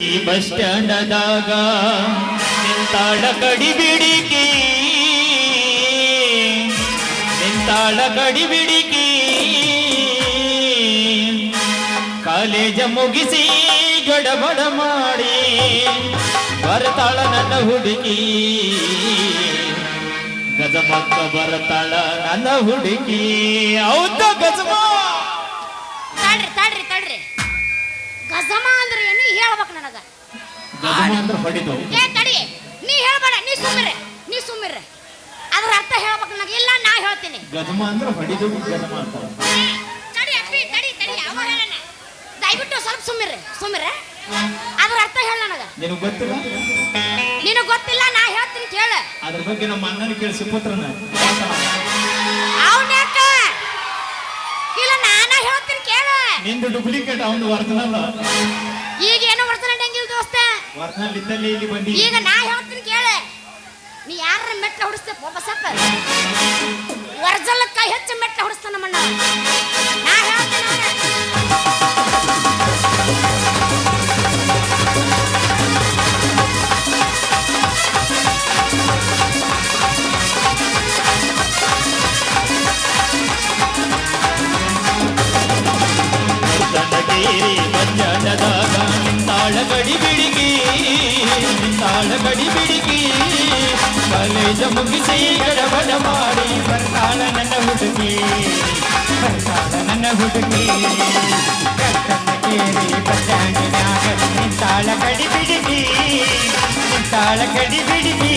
ಈ ಬಸ್ ಸ್ಟ್ಯಾಂಡದಾಗ ನಿಂತಾಳ ಕಡಿ ಬಿಡಿಕಿ ನಿಂತಾಳ ಕಡಿ ಬಿಡಿಕಿ ಕಾಲೇಜ ಮುಗಿಸಿ ಗಡಬಡ ಮಾಡಿ ಬರತಾಳ ನನ್ನ ಹುಡುಗಿ ಗಜಮಕ್ಕ ಬರತಾಳ ನನ್ನ ಹುಡುಗಿ ಹೌದ ಗಜಮ? ಗಜಮ ಅಂದ್ರೆ ಏನು? ಹೇಳ್ಬೇಕು ನನಗ. ಅಂದ್ರೆ ಏ ತಡಿ. ನೀ ಹೇಳ್ಬೇಡ ನೀ ಸುಮ್ಮಿರೆ ನೀ ಸುಮ್ಮಿರೆ ಅದ್ರ ಅರ್ಥ ಹೇಳ್ಬೇಕು ನನಗೆ. ಇಲ್ಲ ನಾ ಹೇಳ್ತೀನಿ. ಗಜಮ ಅಂದ್ರೆ ಹೊಡಿದು ಗಜಮ ಅಂತ. ತಡಿ ಅಪ್ಪಿ ತಡಿ ತಡಿ. ಅವ ಹೇಳಣ ದಯವಿಟ್ಟು ಸ್ವಲ್ಪ ಸುಮ್ಮಿರೆ ಸುಮ್ಮಿರೆ ಅದ್ರ ಅರ್ಥ ಹೇಳ ನನಗ. ನಿನಗೆ ಗೊತ್ತಿಲ್ಲ? ನಿನಗ್ ಗೊತ್ತಿಲ್ಲ ನಾ ಹೇಳ್ತೀನಿ ಕೇಳ. ಅದ್ರ ಬಗ್ಗೆ ನಮ್ಮ ಅಣ್ಣನ ಅವನ್ಯಾಕ ಇಲ್ಲ ನಾನ ಹೇಳ್ತೀನಿ ಕೇಳ ನಿಂದು ಡೂಪ್ಲಿಕೇಟ್ ಅವನು ವರ್ತನಲ್ಲ ಈಗ ಏನು ವರ್ತನ ನಡೆಯಂಗಿಲ್ಲ ದೋಸ್ತ? ಒರಿಜಿನಲ್ ಇದ್ದಲ್ಲಿ ಇಲ್ಲಿ ಬಂದಿ. ಈಗ ನಾ ಹೇಳ್ತೀನಿ ಕೇಳೆ. ನೀ ಯಾರ ಮೆಟ್ಟ ಹೊಡಿಸ್ತಪ್ಪ ಬಸಪ್ಪ. ವರ್ಜಲ ಕೈ ಹೆಚ್ಚು ಮೆಟ್ಟ ಹೊಡಿಸ್ತಾನ ನಮ್ಮಣ್ಣ. ನಾ ಹೇಳ್ತೀನಿ ತಂಡಗೇರಿ ಬಂಜಾಡದಾಗ ನಿಂತಾಳ ಗಡಿ ಬಿಡಿಗಿ ನಿಂತಾಳ ಗಡಿ ಬಿಡಿಗಿ ಕಾಲೇಜ ಮುಗಿಸಿ ಗಡಬಡ ಮಾಡಿ ಬರ್ತಾಳ ನನ್ನ ಹುಡುಗಿ ಬರ್ತಾಳ ನನ್ನ ಹುಡುಗಿ ಕಟ್ಟಣಗೇರಿ ಬಂಜಾಡಿನಾಗ ನಿಂತಾಳ ಗಡಿ ಬಿಡಿಗಿ ನಿಂತಾಳ ಗಡಿ ಬಿಡಿಗಿ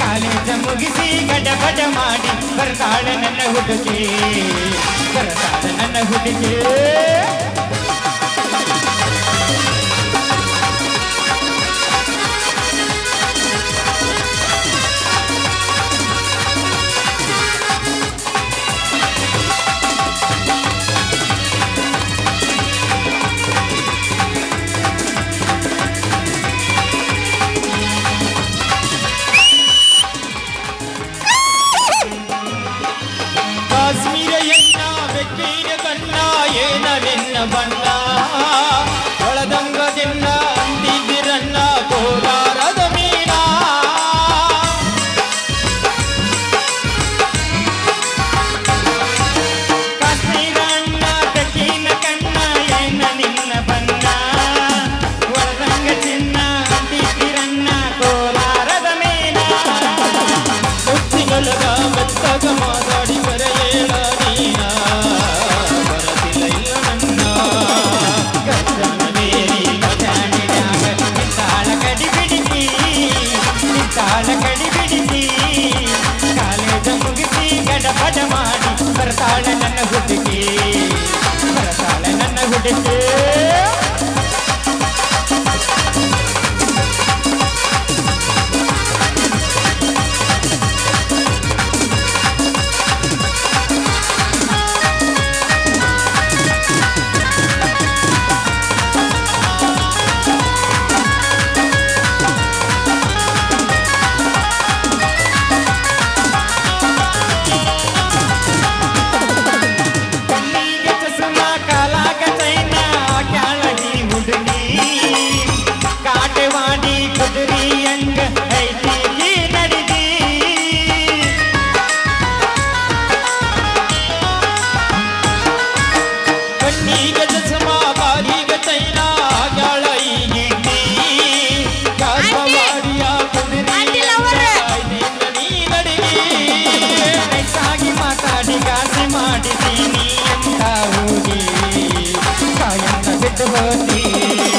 ಕಾಲೇಜ ಮುಗಿಸಿ ಗಡಬಡ ಮಾಡಿ ಬರ್ತಾಳ ನನ್ನ ಹುಡುಗಿ ಬರ್ತಾಳ ನನ್ನ ಹುಡುಗಿ me.